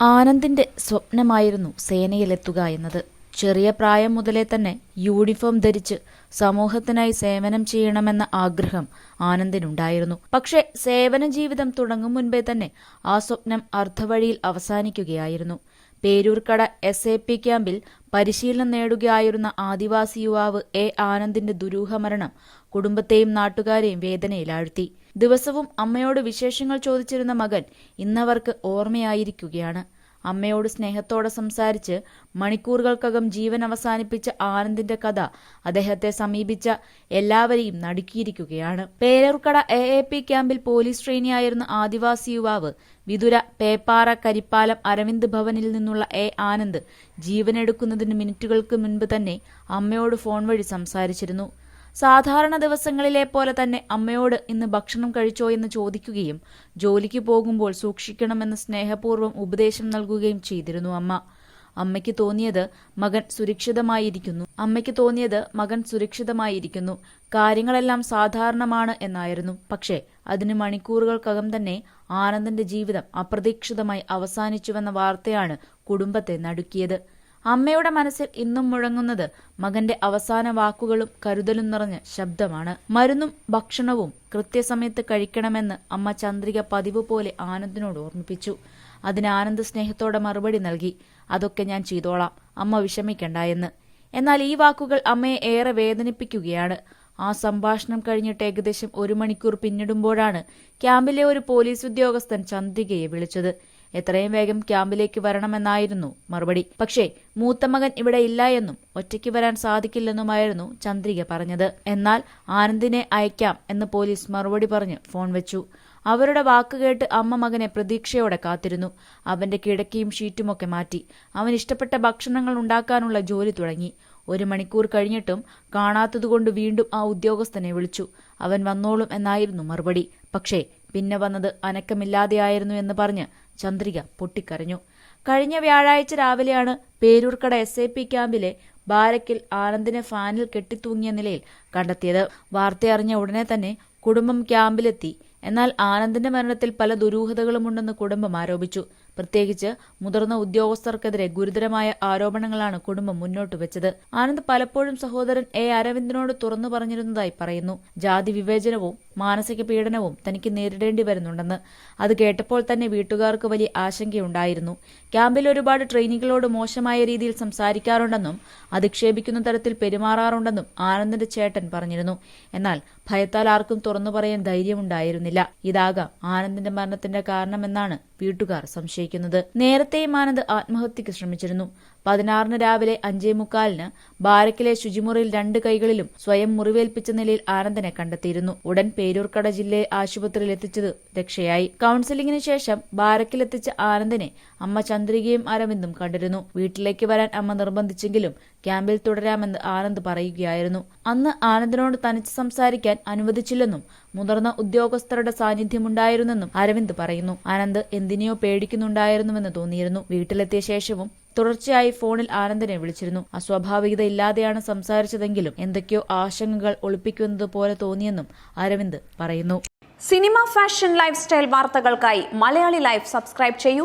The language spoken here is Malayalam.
ആനന്ദിന്റെ സ്വപ്നമായിരുന്നു സേനയിലെത്തുക എന്നത്. ചെറിയ പ്രായം മുതലേ തന്നെ യൂണിഫോം ധരിച്ച് സമൂഹത്തിനായി സേവനം ചെയ്യണമെന്ന ആഗ്രഹം ആനന്ദിനുണ്ടായിരുന്നു. പക്ഷേ സേവന ജീവിതം തുടങ്ങും മുൻപേ തന്നെ ആ സ്വപ്നം അർദ്ധവഴിയിൽ അവസാനിക്കുകയായിരുന്നു. പേരൂർക്കട എസ് എ പി ക്യാമ്പിൽ പരിശീലനം നേടുകയായിരുന്ന ആദിവാസി യുവാവ് എ ആനന്ദിന്റെ ദുരൂഹമരണം കുടുംബത്തെയും നാട്ടുകാരെയും വേദനയിലാഴ്ത്തി. ദിവസവും അമ്മയോട് വിശേഷങ്ങൾ ചോദിച്ചിരുന്ന മകൻ ഇന്നവർക്ക് ഓർമ്മയായിരിക്കുകയാണ്. അമ്മയോട് സ്നേഹത്തോടെ സംസാരിച്ച് മണിക്കൂറുകൾക്കകം ജീവൻ അവസാനിപ്പിച്ച ആനന്ദിന്റെ കഥ അദ്ദേഹത്തെ സമീപിച്ച എല്ലാവരെയും നടുക്കിയിരിക്കുകയാണ്. പേരൂർക്കട എ എ പി ക്യാമ്പിൽ പോലീസ് ട്രെയിനിയായിരുന്ന ആദിവാസി യുവാവ് വിതുര പേപ്പാറ കരിപ്പാലം അരവിന്ദ് ഭവനിൽ നിന്നുള്ള എ ആനന്ദ് ജീവനെടുക്കുന്നതിന് മിനിറ്റുകൾക്ക് മുൻപ് തന്നെ അമ്മയോട് ഫോൺ വഴി സംസാരിച്ചിരുന്നു. സാധാരണ ദിവസങ്ങളിലെ പോലെ തന്നെ അമ്മയോട് ഇന്ന് ഭക്ഷണം കഴിച്ചോ എന്ന് ചോദിക്കുകയും ജോലിക്ക് പോകുമ്പോൾ സൂക്ഷിക്കണമെന്ന് സ്നേഹപൂർവം ഉപദേശം നൽകുകയും ചെയ്തിരുന്നു അമ്മ. അമ്മയ്ക്ക് തോന്നിയത് മകൻ സുരക്ഷിതമായിരിക്കുന്നു. അമ്മയ്ക്ക് തോന്നിയത് മകൻ സുരക്ഷിതമായിരിക്കുന്നു. കാര്യങ്ങളെല്ലാം സാധാരണമാണ് എന്നായിരുന്നു. പക്ഷേ അതിന് മണിക്കൂറുകൾക്കകം തന്നെ ആനന്ദന്റെ ജീവിതം അപ്രതീക്ഷിതമായി അവസാനിച്ചുവെന്ന വാർത്തയാണ് കുടുംബത്തെ നടുക്കിയത്. അമ്മയുടെ മനസ്സിൽ ഇന്നും മുഴങ്ങുന്നത് മകന്റെ അവസാന വാക്കുകളും കരുതലും നിറഞ്ഞ ശബ്ദമാണ്. മരുന്നും ഭക്ഷണവും കൃത്യസമയത്ത് കഴിക്കണമെന്ന് അമ്മ ചന്ദ്രിക പതിവ് പോലെ ആനന്ദിനോട് ഓർമ്മിപ്പിച്ചു. അതിന് ആനന്ദ് സ്നേഹത്തോടെ മറുപടി നൽകി അതൊക്കെ ഞാൻ ചെയ്തോളാം. അമ്മ വിഷമിക്കണ്ട എന്ന് എന്നാൽ ഈ വാക്കുകൾ അമ്മയെ ഏറെ വേദനിപ്പിക്കുകയാണ്. ആ സംഭാഷണം കഴിഞ്ഞിട്ട് ഏകദേശം ഒരു മണിക്കൂർ പിന്നിടുമ്പോഴാണ് ക്യാമ്പിലെ ഒരു പോലീസ് ഉദ്യോഗസ്ഥൻ ചന്ദ്രികയെ വിളിച്ചത്. എത്രയും വേഗം ക്യാമ്പിലേക്ക് വരണമെന്നായിരുന്നു മറുപടി. പക്ഷേ മൂത്ത മകൻ ഇവിടെ ഇല്ല എന്നും ഒറ്റയ്ക്ക് വരാൻ സാധിക്കില്ലെന്നുമായിരുന്നു ചന്ദ്രിക പറഞ്ഞത്. എന്നാൽ ആനന്ദിനെ അയക്കാം എന്ന് പോലീസ് മറുപടി പറഞ്ഞ് ഫോൺ വെച്ചു. അവരുടെ വാക്കുകേട്ട് അമ്മ മകനെ പ്രതീക്ഷയോടെ കാത്തിരുന്നു. അവന്റെ കിടക്കയും ഷീറ്റുമൊക്കെ മാറ്റി. അവൻ ഇഷ്ടപ്പെട്ട ഭക്ഷണങ്ങൾ ഉണ്ടാക്കാനുള്ള ജോലി തുടങ്ങി. ഒരു മണിക്കൂർ കഴിഞ്ഞിട്ടും കാണാത്തതുകൊണ്ട് വീണ്ടും ആ ഉദ്യോഗസ്ഥനെ വിളിച്ചു. അവൻ വന്നോളും എന്നായിരുന്നു മറുപടി. പക്ഷേ പിന്നെ വന്നത് അനക്കമില്ലാതെയായിരുന്നു എന്ന് പറഞ്ഞ് ചന്ദ്രിക പൊട്ടിക്കരഞ്ഞു. കഴിഞ്ഞ വ്യാഴാഴ്ച രാവിലെയാണ് പേരൂർക്കട എസ് എ പി ക്യാമ്പിലെ ബാരക്കിൽ ആനന്ദിനെ ഫാനിൽ കെട്ടിത്തൂങ്ങിയ നിലയിൽ കണ്ടെത്തിയത്. വാർത്തയറിഞ്ഞ ഉടനെ തന്നെ കുടുംബം ക്യാമ്പിലെത്തി. എന്നാൽ ആനന്ദിന്റെ മരണത്തിൽ പല ദുരൂഹതകളുമുണ്ടെന്ന് കുടുംബം ആരോപിച്ചു. പ്രത്യേകിച്ച് മുതിർന്ന ഉദ്യോഗസ്ഥർക്കെതിരെ ഗുരുതരമായ ആരോപണങ്ങളാണ് കുടുംബം മുന്നോട്ട് വെച്ചത്. ആനന്ദ് പലപ്പോഴും സഹോദരൻ എ. അരവിന്ദനോട് തുറന്നു പറഞ്ഞിരുന്നതായി പറയുന്നു. ജാതി വിവേചനവും മാനസിക പീഡനവും തനിക്ക് നേരിടേണ്ടി വരുന്നുണ്ടെന്ന്. അത് കേട്ടപ്പോൾ തന്നെ വീട്ടുകാർക്ക് വലിയ ആശങ്കയുണ്ടായിരുന്നു. ക്യാമ്പിൽ ഒരുപാട് ട്രെയിനികളോട് മോശമായ രീതിയിൽ സംസാരിക്കാറുണ്ടെന്നും അധിക്ഷേപിക്കുന്ന തരത്തിൽ പെരുമാറാറുണ്ടെന്നും ആനന്ദിന്റെ ചേട്ടൻ പറഞ്ഞിരുന്നു. എന്നാൽ ഭയത്താൽ ആർക്കും തുറന്നു പറയാൻ ധൈര്യമുണ്ടായിരുന്നില്ല. ഇതാകാം ആനന്ദിന്റെ മരണത്തിന്റെ കാരണമെന്നാണ് വീട്ടുകാർ സംശയിക്കുന്നത്. നേരത്തെയും മാനന്ദ് ആത്മഹത്യക്ക് ശ്രമിച്ചിരുന്നു. പതിനാറിന് രാവിലെ അഞ്ചേ മുക്കാലിന് ബാരക്കിലെ ശുചിമുറിയിൽ രണ്ട് കൈകളിലും സ്വയം മുറിവേൽപ്പിച്ച നിലയിൽ ആനന്ദനെ കണ്ടെത്തിയിരുന്നു. ഉടൻ പേരൂർക്കട ജില്ലയെ ആശുപത്രിയിൽ എത്തിച്ചത് രക്ഷയായി. കൌൺസിലിംഗിന് ശേഷം ബാരക്കിലെത്തിച്ച ആനന്ദനെ അമ്മ ചന്ദ്രികയും അരവിന്ദും കണ്ടിരുന്നു. വീട്ടിലേക്ക് വരാൻ അമ്മ നിർബന്ധിച്ചെങ്കിലും ക്യാമ്പിൽ തുടരാമെന്ന് ആനന്ദ് പറയുകയായിരുന്നു. അന്ന് ആനന്ദിനോട് തനിച്ച് സംസാരിക്കാൻ അനുവദിച്ചില്ലെന്നും മുതിർന്ന ഉദ്യോഗസ്ഥരുടെ സാന്നിധ്യമുണ്ടായിരുന്നെന്നും അരവിന്ദ് പറയുന്നു. ആനന്ദ് എന്തിനെയോ പേടിക്കുന്നുണ്ടായിരുന്നുവെന്ന് തോന്നിയിരുന്നു. വീട്ടിലെത്തിയ ശേഷവും തുടർച്ചയായി ഫോണിൽ ആനന്ദനെ വിളിച്ചിരുന്നു. അസ്വാഭാവികത ഇല്ലാതെയാണ് സംസാരിച്ചതെങ്കിലും എന്തൊക്കെയോ ആശങ്കകൾ ഒളിപ്പിക്കുന്നത് പോലെ തോന്നിയെന്നും അരവിന്ദ് പറയുന്നു. സിനിമ ഫാഷൻ ലൈഫ് സ്റ്റൈൽ വാർത്തകൾക്കായി മലയാളി ലൈഫ് സബ്സ്ക്രൈബ് ചെയ്യൂ.